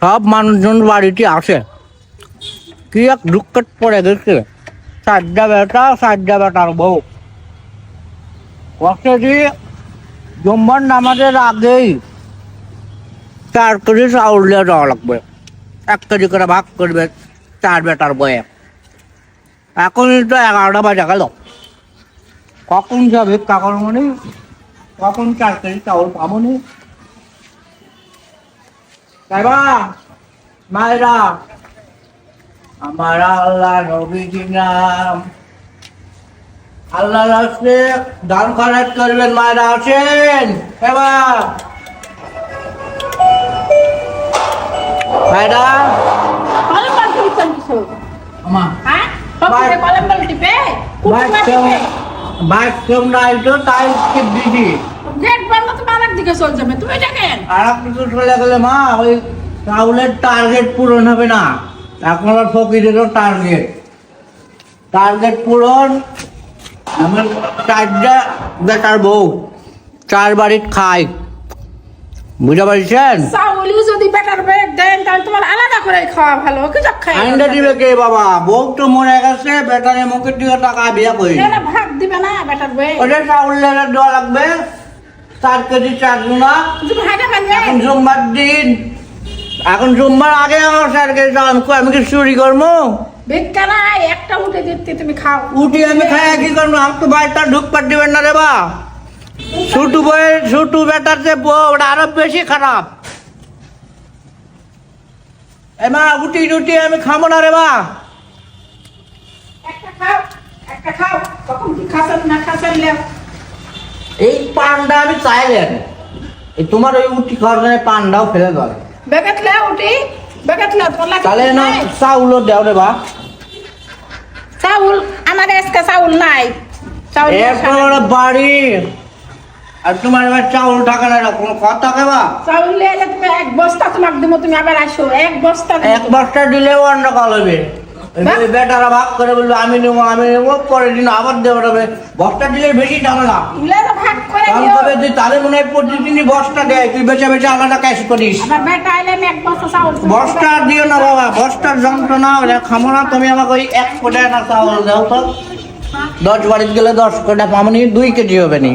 সব মানুষজন বাড়িতে আসে। কি এক দুঃখের পড়ে গেছে সাজ্জা বেটা সাজ্জা বেটার বউ। কষ্ট দিয়ে নামাজের আগেই চার কেজি চাউল দিয়ে দেওয়া লাগবে। এক কেজি করে ভাগ করবে চার বেটার বয়ে এখন তো এগারোটা বাজে গেল। কখন যাবে কাকর মনে চার কেজি চাউল পাবো নি তাইবা মায়েরা আমার আল্লাহ নাম। আল্লাহ রাস্তে দান খরচ করবেন মায়েরা আছেন এবার মায়েরা। কলম বল টিপছেন কিছু আমা হ্যাঁ তো বাইক তাই টিপ দিদি বন্ধ তুমি আরেক দিকে চল যাবে। তুমি দেখেন আর আপনি তো চলে গেলে মা ওই রাহুলের টার্গেট পূরণ হবে না। এখন আর ফকিরেরও টার্গেট টার্গেট পূরণ আমার চারটা বেটার বউ চার বাড়ির খাই। বুঝতে পারছেন? চাউলি যদি বেটার বেগ দেন তাহলে তোমার আলাদা করে খাওয়া ভালো। কি খাই দিবে কে বাবা? বউ তো মরে গেছে বেটারে টাকা বিয়া করি। না ভাগ দিবে না বেটার বেগ ওটা চাউল লেগে দেওয়া লাগবে। চার কেজি চার গুণা। এখন সোমবার দিন। এখন সোমবার আগে আমার চার কেজি চাউল আমি কি চুরি করব? ভিক্ষা নাই একটা উঠে দিতে তুমি খাও। উঠি আমি খাই কি করব? আমি তো বাড়িটা ঢুকপার দিবেন না রে বা। ছোটু ছোটু বেটার যে বউ ওটা আরও বেশি খারাপ। উঠি আমি খাব না রে লেও এই পানটা আমি চাইলেন এই তোমার ওই উটি খাওয়ার জন্য পানটাও ফেলে দেয় বেগাত বেগাত লেও তোমার তাহলে না? চাউলও দেও রে বা চাউল আমার আজকে চাউল নাই। চাউল বাড়ি আর তোমার এবার চাউল টাকা না কোনো কথা কেবা? চাউল নিয়ে এলে তুমি এক বস্তা তোমাকে দিব তুমি আবার আসো। এক বস্তা এক বস্তা দিলেও অন্য কাল হবে। বেটারা ভাগ করে বলবে আমি নেব আমি নেব পরের দিন আবার দেবো হবে বস্তা দিলে বেশি ঝামেলা। তবে তুই তাহলে মনে হয় প্রতিদিনই বস্তা দেয় তুই বেচে বেচে আলাদা ক্যাশ করিস। বস্তা দিও না বাবা বস্তার যন্ত্রণা খামো না। তুমি আমাকে ওই এক কোটা না চাউল দাও তো। দশ বাড়িতে গেলে দশ কোটা পামনি দুই কেজি হবে নি।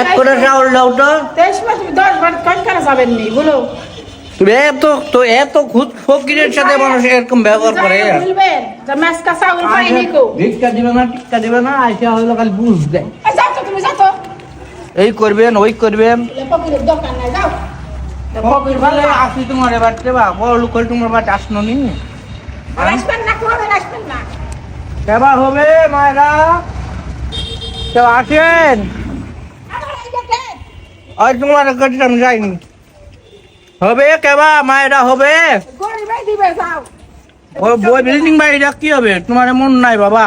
এক কোটা চাউল দাও তো। তেইশ মাস দশ বার কন করে যাবেন নি বলো। তুমি এত তো এত খুদ ফকিরের সাথে মানুষ এরকম ব্যবহার করে। বলবেন যে মাসকা চাউল পাইনি কো। ভিক্ষা দিবে না টিক্কা দিবে না আইসা হইল খালি বুঝ দেয় এই যাও তো তুমি যাও তো। এই করবেন ওই করবেন। এলে দোকান নাই যাও। তো পকির আসি তোমার এবার বা বড় লোক তোমার বাড়ি আসনো নি। আসবেন না কোনোদিন আসবেন না। কেবা হবে মায়েরা। কেউ আসেন। ওই তোমার কাছে আমি যাইনি। হবে কেবা মায়েরা হবে? ও বই বিল্ডিং বাড়িটা কি হবে? তোমার মন নাই বাবা।